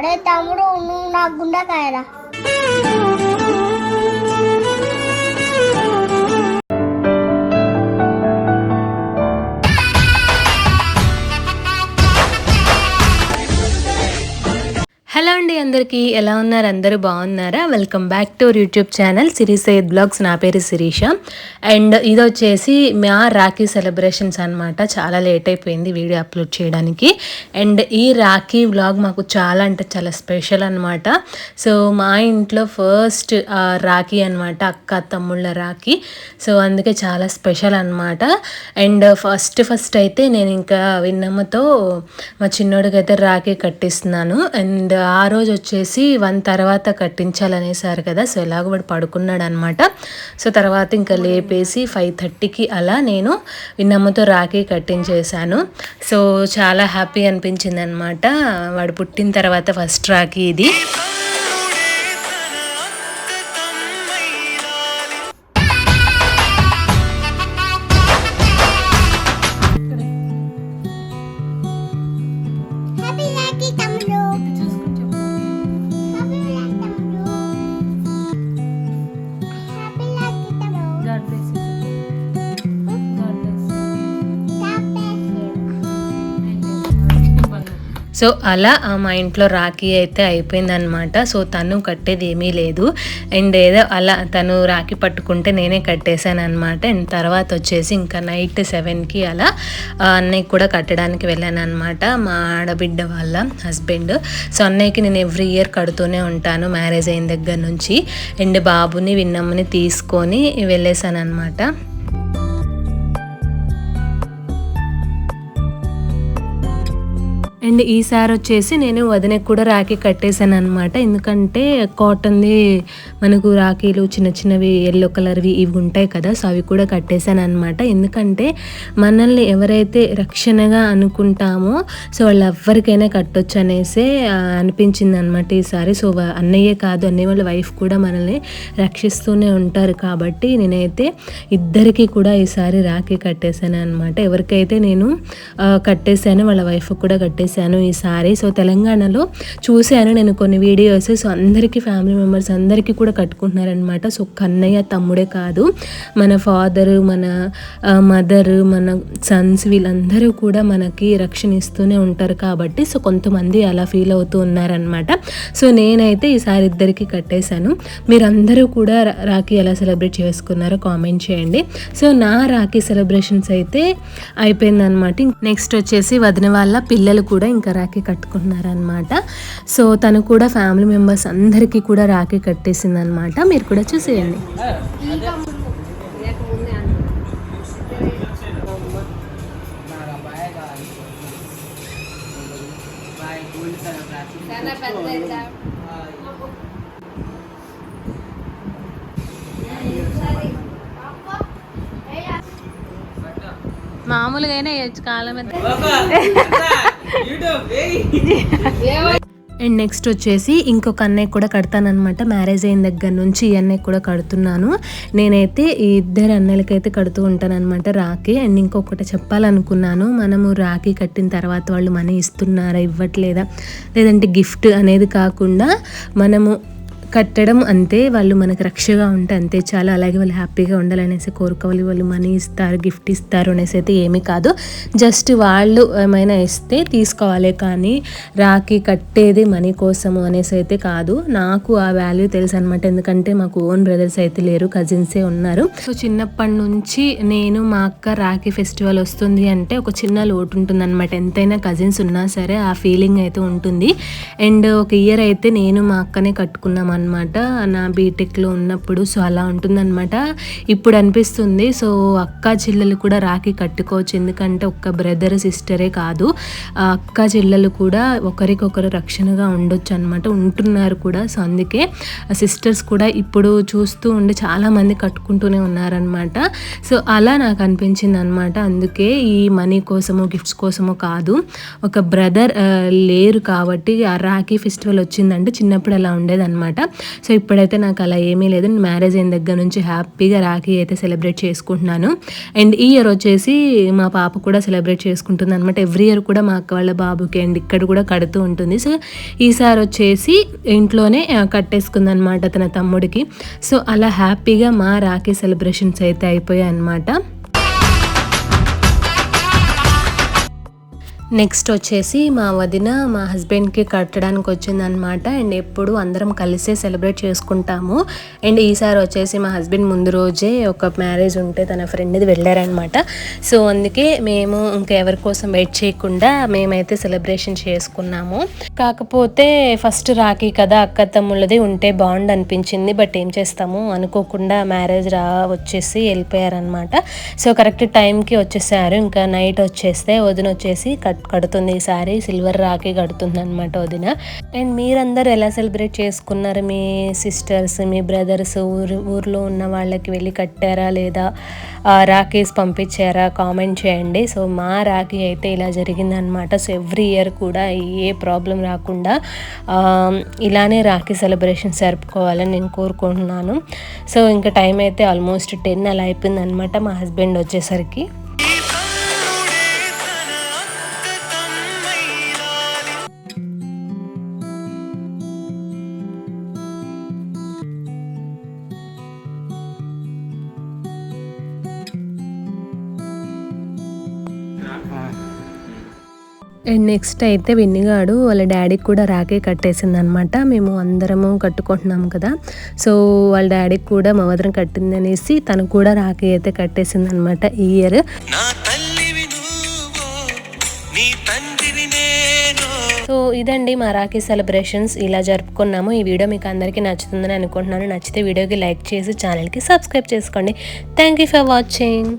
అరే తమ్ముడు నువ్వు నా గుండెకాయరా? హలో అండి అందరికీ. ఎలా ఉన్నారు? అందరూ బాగున్నారా? Welcome back to our YouTube channel Siri Syed blogs నా పేరు శిరీష. అండ్ ఇది వచ్చేసి మా రాఖీ సెలబ్రేషన్స్ అన్నమాట. చాలా లేట్ అయిపోయింది వీడియో అప్లోడ్ చేయడానికి. అండ్ ఈ రాఖీ వ్లాగ్ మాకు చాలా అంటే చాలా స్పెషల్ అనమాట సో మా ఇంట్లో ఫస్ట్ రాఖీ అనమాట అక్క తమ్ముళ్ళ రాఖీ. సో అందుకే చాలా స్పెషల్ అనమాట అండ్ ఫస్ట్ ఫస్ట్ అయితే నేను ఇంకా విన్నమ్మతో మా చిన్నోడికి అయితే రాఖీ కట్టిస్తున్నాను. అండ్ ఆ ఆ రోజు వచ్చేసి వన్ తర్వాత కట్టించాలనేసారు కదా సో ఎలాగో వాడు పడుకున్నాడు అనమాట సో తర్వాత ఇంకా లేపేసి ఫైవ్ థర్టీకి అలా నేను విన్నమ్మతో రాఖీ కట్టించేశాను. సో చాలా హ్యాపీ అనిపించింది అనమాట వాడు పుట్టిన తర్వాత ఫస్ట్ రాఖీ ఇది. సో అలా ఆ మా ఇంట్లో రాఖీ అయితే అయిపోయిందనమాట సో తను కట్టేది ఏమీ లేదు. అండ్ ఏదో అలా తను రాఖీ పట్టుకుంటే నేనే కట్టేశాను అనమాట అండ్ తర్వాత వచ్చేసి ఇంకా నైట్ సెవెన్కి అలా అన్నయ్య అన్నయ్యకి కూడా కట్టడానికి వెళ్ళాను అనమాట మా ఆడబిడ్డ వాళ్ళ హస్బెండ్. సో అన్నయ్యకి నేను ఎవ్రీ ఇయర్ కడుతూనే ఉంటాను మ్యారేజ్ అయిన దగ్గర నుంచి. అండ్ బాబుని విన్నమ్మని తీసుకొని వెళ్ళేసాను అనమాట అండ్ ఈసారి వచ్చేసి నేను వదినకి కూడా రాఖీ కట్టేశాను అనమాట ఎందుకంటే కాటన్ది మనకు రాఖీలు చిన్న చిన్నవి ఎల్లో కలర్వి ఇవి ఉంటాయి కదా సో అవి కూడా కట్టేశాను అనమాట ఎందుకంటే మనల్ని ఎవరైతే రక్షణగా అనుకుంటామో సో వాళ్ళు ఎవరికైనా కట్టొచ్చు అనేసి అనిపించింది అనమాట ఈసారి సో అన్నయ్యే కాదు అన్నయ్య వాళ్ళ వైఫ్ కూడా మనల్ని రక్షిస్తూనే ఉంటారు కాబట్టి నేనైతే ఇద్దరికి కూడా ఈసారి రాఖీ కట్టేశాను అనమాట ఎవరికైతే నేను ఆ, కట్టేశాను వాళ్ళ వైఫ్ కూడా కట్టేసాను చేశాను ఈసారి సో తెలంగాణలో చూశాను నేను కొన్ని వీడియోస్. సో అందరికీ ఫ్యామిలీ మెంబర్స్ అందరికీ కూడా కట్టుకుంటున్నారనమాట సో కన్నయ్య తమ్ముడే కాదు. మన ఫాదర్ మన మదర్ మన సన్స్ వీళ్ళందరూ కూడా మనకి రక్షణ ఇస్తూనే ఉంటారు కాబట్టి సో కొంతమంది అలా ఫీల్ అవుతూ ఉన్నారనమాట సో నేనైతే ఈసారి ఇద్దరికి కట్టేశాను. మీరందరూ కూడా రాఖీ ఎలా సెలబ్రేట్ చేసుకున్నారో కామెంట్ చేయండి. సో నా రాఖీ సెలబ్రేషన్స్ అయితే అయిపోయిందనమాట నెక్స్ట్ వచ్చేసి వదిన వాళ్ళ పిల్లలు కూడా ఇంకా రాఖీ కట్టుకుంటున్నారనమాట సో తను కూడా ఫ్యామిలీ మెంబర్స్ అందరికీ కూడా రాఖీ కట్టేసింది అనమాట మీరు కూడా చూసేయండి. మామూలుగానే వేయచ్చు కాలం అండ్ నెక్స్ట్ వచ్చేసి ఇంకొక అన్నయ్య కూడా కడతానమాట మ్యారేజ్ అయిన దగ్గర నుంచి ఈ అన్నయ్య కూడా కడుతున్నాను. నేనైతే ఈ ఇద్దరు అన్నయ్యలకైతే కడుతూ ఉంటానన్నమాట రాఖీ. అండ్ ఇంకొకటి చెప్పాలనుకున్నాను మనము రాఖీ కట్టిన తర్వాత వాళ్ళు మనీ ఇస్తున్నారా ఇవ్వట్లేదా లేదంటే గిఫ్ట్ అనేది కాకుండా మనము కట్టడం అంతే వాళ్ళు మనకు రక్షగా ఉంటే అంతే చాలా. అలాగే వాళ్ళు హ్యాపీగా ఉండాలనేసి కోరుకోవాలి. వాళ్ళు మనీ ఇస్తారు గిఫ్ట్ ఇస్తారు అనేసి అయితే ఏమీ కాదు. జస్ట్ వాళ్ళు ఏమైనా ఇస్తే తీసుకోవాలి. కానీ రాఖీ కట్టేది మనీ కోసము అనేసి అయితే కాదు. నాకు ఆ వాల్యూ తెలుసు అనమాట ఎందుకంటే మాకు ఓన్ బ్రదర్స్ అయితే లేరు కజిన్సే ఉన్నారు. సో చిన్నప్పటి నుంచి నేను మా అక్క రాఖీ ఫెస్టివల్ వస్తుంది అంటే ఒక చిన్న లోటు ఉంటుంది అనమాట ఎంతైనా కజిన్స్ ఉన్నా సరే ఆ ఫీలింగ్ అయితే ఉంటుంది. అండ్ ఒక ఇయర్ అయితే నేను మా అక్కనే కట్టుకున్నాం అనమాట నా బీటెక్లో ఉన్నప్పుడు సో అలా ఉంటుందన్నమాట. ఇప్పుడు అనిపిస్తుంది. సో అక్క చెల్లెలు కూడా రాఖీ కట్టుకోవచ్చు. ఎందుకంటే ఒక్క బ్రదర్ సిస్టరే కాదు. ఆ అక్క చెల్లెలు కూడా ఒకరికొకరు రక్షణగా ఉండొచ్చు అనమాట ఉంటున్నారు కూడా. సో అందుకే సిస్టర్స్ కూడా ఇప్పుడు చూస్తూ ఉండి చాలామంది కట్టుకుంటూనే ఉన్నారనమాట సో అలా నాకు అనిపించింది అనమాట అందుకే ఈ మనీ కోసము గిఫ్ట్స్ కోసమో కాదు. ఒక బ్రదర్ లేరు కాబట్టి ఆ రాఖీ ఫెస్టివల్ వచ్చిందంటే చిన్నప్పుడు అలా ఉండేదన్నమాట. సో ఇప్పుడైతే నాకు అలా ఏమీ లేదు. నేను మ్యారేజ్ అయిన దగ్గర నుంచి హ్యాపీగా రాఖీ అయితే సెలబ్రేట్ చేసుకుంటున్నాను. అండ్ ఈ ఇయర్ వచ్చేసి మా పాప కూడా సెలబ్రేట్ చేసుకుంటుంది అనమాట ఎవ్రీ ఇయర్ కూడా మా అక్క వాళ్ళ బాబుకి అండ్ ఇక్కడ కూడా కడుతూ ఉంటుంది. సో ఈసారి వచ్చేసి ఇంట్లోనే కట్టేసుకుంది కట్టేసుకుందనమాట తన తమ్ముడికి. సో అలా హ్యాపీగా మా రాఖీ సెలబ్రేషన్స్ అయితే అయిపోయాయి అనమాట నెక్స్ట్ వచ్చేసి మా వదిన మా హస్బెండ్కి కట్టడానికి వచ్చిందనమాట అండ్ ఎప్పుడు అందరం కలిసే సెలబ్రేట్ చేసుకుంటాము. అండ్ ఈసారి వచ్చేసి మా హస్బెండ్ ముందు రోజే ఒక మ్యారేజ్ ఉంటే తన ఫ్రెండ్ది వెళ్ళారనమాట సో అందుకే మేము ఇంకా ఎవరి కోసం వెయిట్ చేయకుండా మేమైతే సెలబ్రేషన్ చేసుకున్నాము. కాకపోతే ఫస్ట్ రాఖీ కదా అక్క తమ్ముళ్ళది ఉంటే బాండ్ అనిపించింది. బట్ ఏం చేస్తాము? అనుకోకుండా మ్యారేజ్ రా వచ్చేసి వెళ్ళిపోయారనమాట సో కరెక్ట్ టైంకి వచ్చేసారు. ఇంకా నైట్ వచ్చేస్తే వదిన వచ్చేసి కట్ కడుతుంది ఈసారి సిల్వర్ రాఖీ కడుతుంది అనమాట వదిన. అండ్ మీరందరూ ఎలా సెలబ్రేట్ చేసుకున్నారు? మీ సిస్టర్స్ మీ బ్రదర్స్ ఊరు ఊర్లో ఉన్న వాళ్ళకి వెళ్ళి కట్టారా? లేదా రాఖీస్ పంపించారా? కామెంట్ చేయండి. సో మా రాఖీ అయితే ఇలా జరిగిందనమాట సో ఎవ్రీ ఇయర్ కూడా ఏ ప్రాబ్లం రాకుండా ఇలానే రాఖీ సెలబ్రేషన్ జరుపుకోవాలని నేను కోరుకుంటున్నాను. సో ఇంకా టైం అయితే ఆల్మోస్ట్ టెన్ అలా అయిపోయింది అనమాట మా హస్బెండ్ వచ్చేసరికి. అండ్ నెక్స్ట్ అయితే విన్నిగాడు వాళ్ళ డాడీకి కూడా రాఖీ కట్టేసింది అనమాట మేము అందరము కట్టుకుంటున్నాము కదా. సో వాళ్ళ డాడీకి కూడా మా వదిన కట్టింది అనేసి తను కూడా రాఖీ అయితే కట్టేసింది అనమాట ఈ ఇయర్. సో ఇదండి మా రాఖీ సెలబ్రేషన్స్. ఇలా జరుపుకున్నాము. ఈ వీడియో మీకు అందరికీ నచ్చుతుందని అనుకుంటున్నాను. నచ్చితే వీడియోకి లైక్ చేసి ఛానల్కి సబ్స్క్రైబ్ చేసుకోండి. Thank you for watching